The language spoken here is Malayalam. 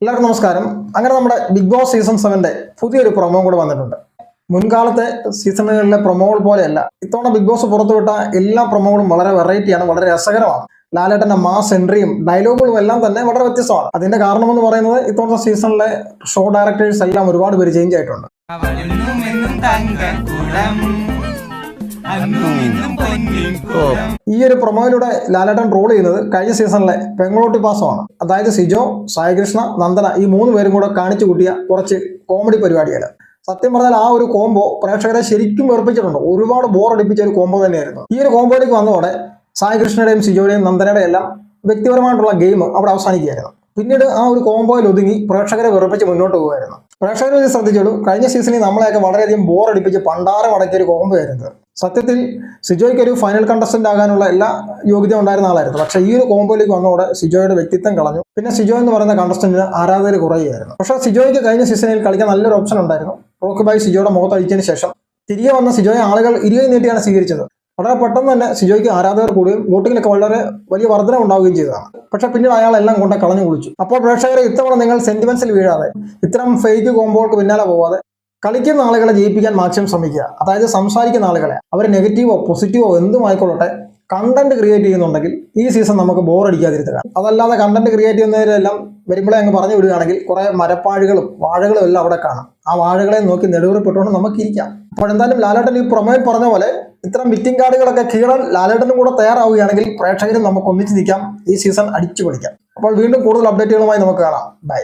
എല്ലാവർക്കും നമസ്കാരം. അങ്ങനെ നമ്മുടെ ബിഗ് ബോസ് സീസൺ സെവന്റെ പുതിയൊരു പ്രൊമോ കൂടെ വന്നിട്ടുണ്ട്. മുൻകാലത്തെ സീസണുകളിലെ പ്രൊമോകൾ പോലെയല്ല. ഇത്തവണ ബിഗ് ബോസ് പുറത്തുവിട്ട എല്ലാ പ്രൊമോകളും വളരെ വെറൈറ്റിയാണ് വളരെ രസകരമാണ്. ലാലേട്ടന്റെ മാസ് എൻട്രിയും ഡയലോഗുകളും എല്ലാം തന്നെ വളരെ വ്യത്യസ്തമാണ്. അതിന്റെ കാരണം എന്ന് പറയുന്നത് ഇത്തവണത്തെ സീസണിലെ ഷോ ഡയറക്ടേഴ്സ് എല്ലാം ഒരുപാട് പേര് ചേഞ്ച് ആയിട്ടുണ്ട്. ഈ ഒരു പ്രൊമോയിലൂടെ ലാലേട്ടൻ റോൾ ചെയ്യുന്നത് കഴിഞ്ഞ സീസണിലെ പെങ്ങളോട്ടി പാസമാണ്. അതായത് സിജോ സായികൃഷ്ണ നന്ദന ഈ മൂന്ന് പേരും കൂടെ കാണിച്ചു കൂട്ടിയ കുറച്ച് കോമഡി പരിപാടിയാണ് സത്യം പറഞ്ഞാൽ ആ ഒരു കോംബോ പ്രേക്ഷകരെ ശരിക്കും വെറുപ്പിച്ചിട്ടുണ്ട്. ഒരുപാട് ബോറടിപ്പിച്ച ഒരു കോംബോ തന്നെയായിരുന്നു. ഈ ഒരു കോംബോയിലേക്ക് വന്നതോടെ സായികൃഷ്ണയുടെയും സിജോയുടെയും നന്ദനയുടെയും എല്ലാം വ്യക്തിപരമായിട്ടുള്ള ഗെയിം അവിടെ അവസാനിക്കുകയായിരുന്നു. പിന്നീട് ആ ഒരു കോംബോയിൽ ഒതുങ്ങി പ്രേക്ഷകരെ വെറുപ്പിച്ച് മുന്നോട്ട് പോകുമായിരുന്നു പ്രേക്ഷകർ ശ്രദ്ധിച്ചോളൂ കഴിഞ്ഞ സീസണിൽ നമ്മളെയൊക്കെ വളരെയധികം ബോർ അടിപ്പിച്ച് പണ്ടാരം അടക്കിയ ഒരു കോംബോ ആയിരുന്നു. സത്യത്തിൽ സിജോയ്ക്ക് ഒരു ഫൈനൽ കണ്ടസ്റ്റന്റ് ആകാനുള്ള എല്ലാ യോഗ്യത ഉണ്ടായിരുന്ന ആളായിരുന്നു. പക്ഷേ ഈ ഒരു കോമ്പോയിലേക്ക് വന്നതോടെ സിജോയുടെ വ്യക്തിത്വം കളഞ്ഞു. പിന്നെ സിജോ എന്ന് പറയുന്ന കണ്ടസ്റ്റന്റിന് ആരാധകർ കുറയുകയായിരുന്നു. പക്ഷേ സിജോയ്ക്ക് കഴിഞ്ഞ സീസണിൽ കളിക്കാൻ നല്ലൊരു ഓപ്ഷൻ ഉണ്ടായിരുന്നു. റോക്ക് ബൈ സിജോയുടെ മുഖത്ത് അഴിച്ചതിന് ശേഷം തിരികെ വന്ന സിജോയെ ആളുകൾ ഇരുകൈ നീട്ടിയാണ് സ്വീകരിച്ചത്. വളരെ പെട്ടെന്ന് തന്നെ സിജോയ്ക്ക് ആരാധകർ കൂടുകയും വോട്ടിങ്ങിലൊക്കെ വളരെ വലിയ വർധന ഉണ്ടാവുകയും ചെയ്തതാണ്. പക്ഷേ പിന്നീട് അയാൾ എല്ലാം കൊണ്ട് കളഞ്ഞു കുളിച്ചു. അപ്പോൾ പ്രേക്ഷകരെ ഇത്തവണ നിങ്ങൾ സെന്റിമെന്റ്സിൽ വീഴാതെ ഇത്തരം ഫേക്ക് കോമ്പോകൾക്ക് പിന്നാലെ പോവാതെ കളിക്കുന്ന ആളുകളെ ജയിപ്പിക്കാൻ മാക്സിമം ശ്രമിക്കുക. അതായത് സംസാരിക്കുന്ന ആളുകളെ. അവർ നെഗറ്റീവോ പോസിറ്റീവോ എന്തും ആയിക്കൊള്ളട്ടെ കണ്ടന്റ് ക്രിയേറ്റ് ചെയ്യുന്നുണ്ടെങ്കിൽ ഈ സീസൺ നമുക്ക് ബോർ അടിക്കാതിരുത്തുക അതല്ലാതെ കണ്ടന്റ് ക്രിയേറ്റ് ചെയ്യുന്നവരെല്ലാം വരുമ്പോഴേ അങ്ങ് പറഞ്ഞു വിടുകയാണെങ്കിൽ കുറേ മരപ്പാഴുകളും വാഴകളും എല്ലാം അവിടെ കാണാം. ആ വാഴകളെ നോക്കി നെടുവറിപ്പെട്ടുകൊണ്ട് നമുക്ക് ഇരിക്കാം. അപ്പോൾ എന്തായാലും ലാലേട്ടൻ ഈ പ്രൊമോയിൽ പറഞ്ഞ പോലെ ഇത്തരം വിറ്റിംഗ് കാർഡുകളൊക്കെ കീഴാൻ ലാലേട്ടനും കൂടെ തയ്യാറാവുകയാണെങ്കിൽ പ്രേക്ഷകരും നമുക്ക് ഒന്നിച്ച് നിൽക്കാം. ഈ സീസൺ അടിച്ചു പൊളിക്കാം അപ്പോൾ വീണ്ടും കൂടുതൽ അപ്ഡേറ്റുകളുമായി നമുക്ക് കാണാം. ബൈ